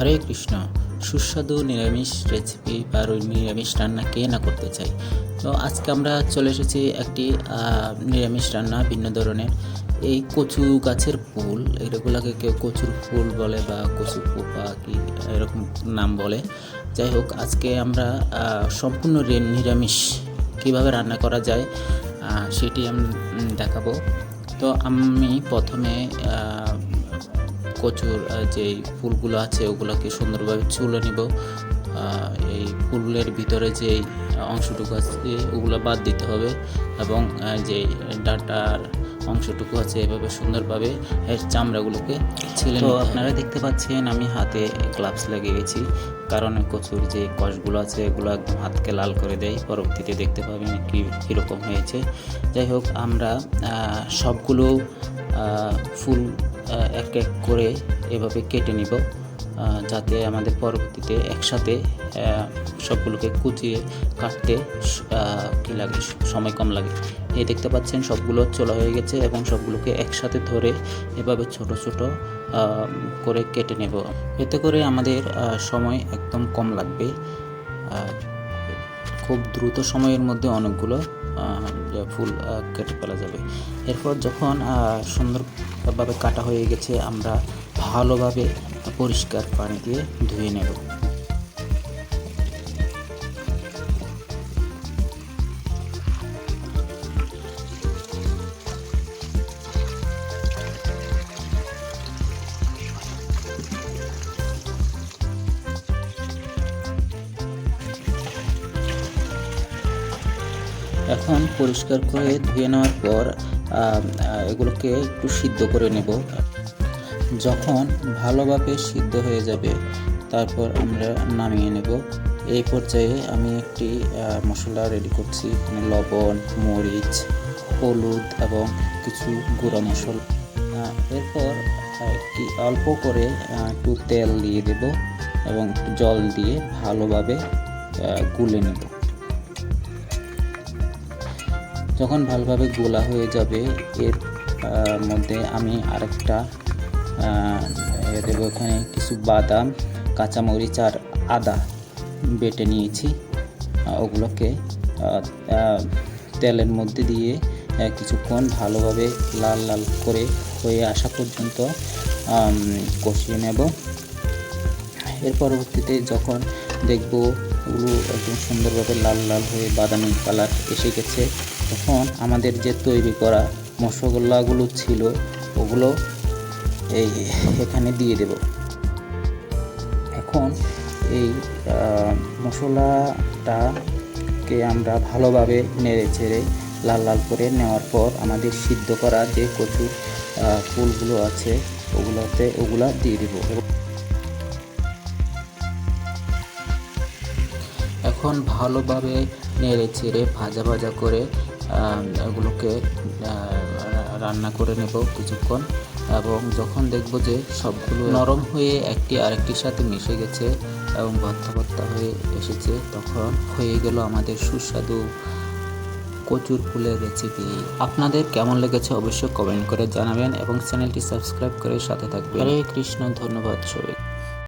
হরে কৃষ্ণ। সুস্বাদু নিরামিষ রেসিপি বা নিরামিষ রান্না কে না করতে চাই তো আজকে আমরা চলে এসেছি একটি নিরামিষ রান্না ভিন্ন ধরনের। এই কচু গাছের ফুল, এগুলোকে কেউ কচুর ফুল বলে বা কচু পোপা কি এরকম নাম বলে। যাই হোক, আজকে আমরা সম্পূর্ণ নিরামিষ কীভাবে রান্না করা যায় সেটি আমি, দেখাবো। তো আমি প্রথমে কচুর আহ, যে ফুলগুলো আছে ওগুলোকে সুন্দরভাবে চুলে নিব। এই ফুলের ভিতরে যে অংশটুকু আছে ওগুলো বাদ দিতে হবে এবং যে ডাটার অংশটুকু আছে এভাবে সুন্দরভাবে এর চামড়াগুলোকে ছিলে তো আপনারা দেখতে পাচ্ছেন আমি হাতে গ্লাভস লাগিয়ে গেছি কারণ কচুর যে কষগুলো আছে এগুলো একদম হাতকে লাল করে দেয়। পরবর্তীতে দেখতে পাবেন কি কীরকম হয়েছে। যাই হোক আমরা সবগুলো ফুল এক এক করে এভাবে কেটে নিব যাতে আমাদের পরবর্তীতে একসাথে সবগুলোকে কুচিয়ে কাটতে কী লাগে সময় কম লাগে। এই দেখতে পাচ্ছেন সবগুলো চলা হয়ে গেছে এবং সবগুলোকে একসাথে ধরে এভাবে ছোট ছোট করে কেটে নেব। এতে করে আমাদের সময় একদম কম লাগবে। খুব দ্রুত সময়ের মধ্যে অনেকগুলো ফুল কেটে ফেলা যাবে। এরপর যখন সুন্দরভাবে কাটা হয়ে গেছে, আমরা ভালোভাবে পরিষ্কার পানি দিয়ে ধুয়ে নেব। এখন পরিষ্কার করে ধুয়ে নেওয়ার পর এগুলোকে একটু সিদ্ধ করে নেব। যখন ভালোভাবে সিদ্ধ হয়ে যাবে, তারপর আমরা নামিয়ে নেব। এই পর্যায়ে আমি একটি মশলা রেডি করছি। এখানে লবণ, মরিচ, হলুদ এবং কিছু গুঁড়া মশলা। এরপর একটি অল্প করে একটু তেল দিয়ে দেব এবং জল দিয়ে ভালোভাবে গুলে নেব। যখন ভালোভাবে গোলা হয়ে যাবে, এর মধ্যে আমি আরেকটা দেবো এখানে কিছু বাদাম, কাঁচামরিচ আর আদা বেটে নিয়েছি। ওগুলোকে তেলের মধ্যে দিয়ে কিছুক্ষণ ভালোভাবে লাল লাল করে হয়ে আসা পর্যন্ত কষিয়ে নেব। এর পরবর্তীতে যখন দেখব ওগুলো একদম সুন্দরভাবে লাল লাল হয়ে বাদামি কালার এসে গেছে তখন আমাদের যে তৈরি করা মশগোল্লাগুলো ছিল, ওগুলো এই এখানে দিয়ে দেব। এখন এই মশলাটাকে আমরা ভালোভাবে নেড়ে চেড়ে লাল লাল করে নেওয়ার পর আমাদের সিদ্ধ করা যে কচুর ফুলগুলো আছে, ওগুলোতে ওগুলা দিয়ে দেবো। এখন ভালোভাবে নেড়ে চেড়ে ভাজা ভাজা করে আহ, এগুলোকে রান্না করে নেব কিছুক্ষণ। এবং যখন দেখব যে সবগুলো নরম হয়ে একটি আরেকটির সাথে মিশে গেছে এবং ভর্তা ভর্তা হয়ে এসেছে তখন হয়ে গেল আমাদের সুস্বাদু কচুর ফুলের রেসিপি আপনাদের কেমন লেগেছে অবশ্যই কমেন্ট করে জানাবেন এবং চ্যানেলটি সাবস্ক্রাইব করে সাথে থাকবেন। হরে কৃষ্ণ ধন্যবাদ সবাই